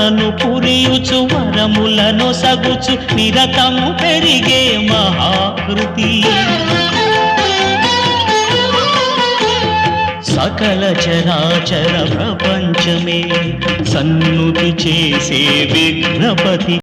కరుణను పురియుచు వరములను సగుచు నిరతము పెరిగే మహాకృతి. సకల చరాచర ప్రపంచమే సన్నుతి చేసే విఘ్నపతి.